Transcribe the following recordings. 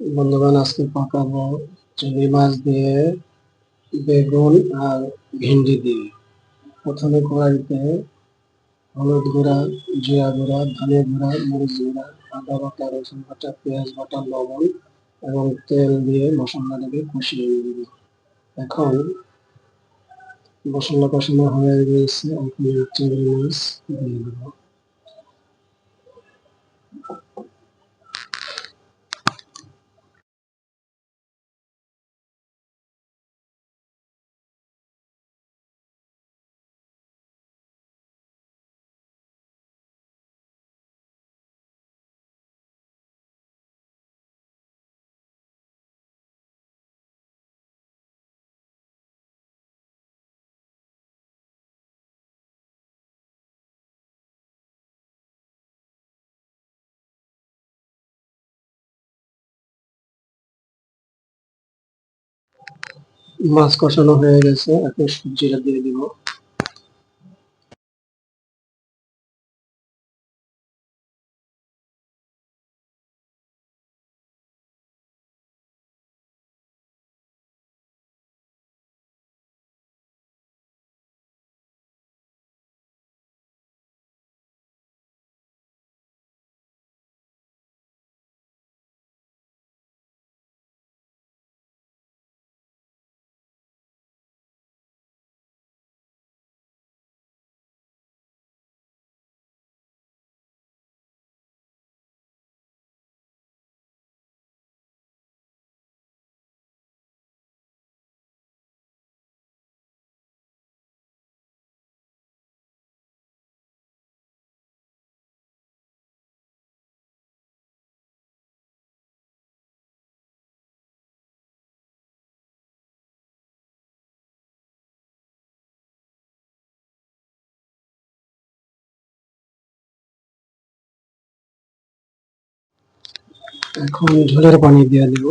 বন্ধুগণ, আজকে পাকাবো চিংড়ি মাছ দিয়ে বেগুন আর ভেন্ডি দিয়ে। প্রথমে কড়াইতে হলুদ গুঁড়া, জিরা গুঁড়া, ধনে গুঁড়া, মরিচ গুঁড়া, আদা বাটা, রসুন বাটা, পেঁয়াজ বাটা, লবণ এবং তেল দিয়ে মশলাটাকে কষিয়ে নেব। এখন মশলা কষানো হয়ে গিয়েছে, এখন চিংড়ি মাছ দিয়ে দেবো। মাছ কষানো হয়ে গেছে এখন সবজিটা দিয়ে দিব। এখন ঝোলের পানি দিয়ে দিব।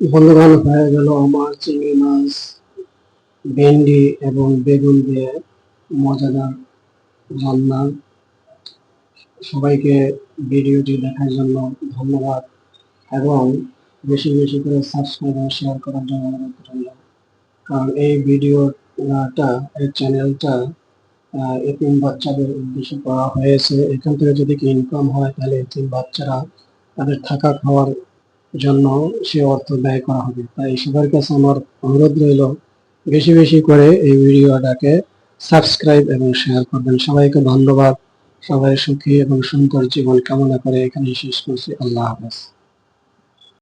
বন্ধুগণ, হয়ে গেল আমার চিংড়ি মাছ, ভেন্ডি এবং বেগুন দিয়ে মজাদার রান্না। সবাইকে ভিডিওটি দেখার জন্য ধন্যবাদ এবং বেশি বেশি করে সাবস্ক্রাইব এবং শেয়ার করার জন্য অনুরোধ রইল। কারণ এই ভিডিওটা, এই চ্যানেলটা এতিম বাচ্চাদের উদ্দেশ্যে করা হয়েছে। এখান থেকে যদি কি ইনকাম হয়, তাহলে এতিম বাচ্চারা তাদের থাকা খাওয়ার জন্য সে অর্থ ব্যয় করা হবে। তাই সবার কাছে আমার অনুরোধ রইল, বেশি বেশি করে এই ভিডিওটাকে সাবস্ক্রাইব এবং শেয়ার করবেন। সবাইকে ধন্যবাদ। সবাই সুখী এবং সুন্দর জীবন কামনা করে এখানে শেষ করছি। আল্লাহ হাফেজ।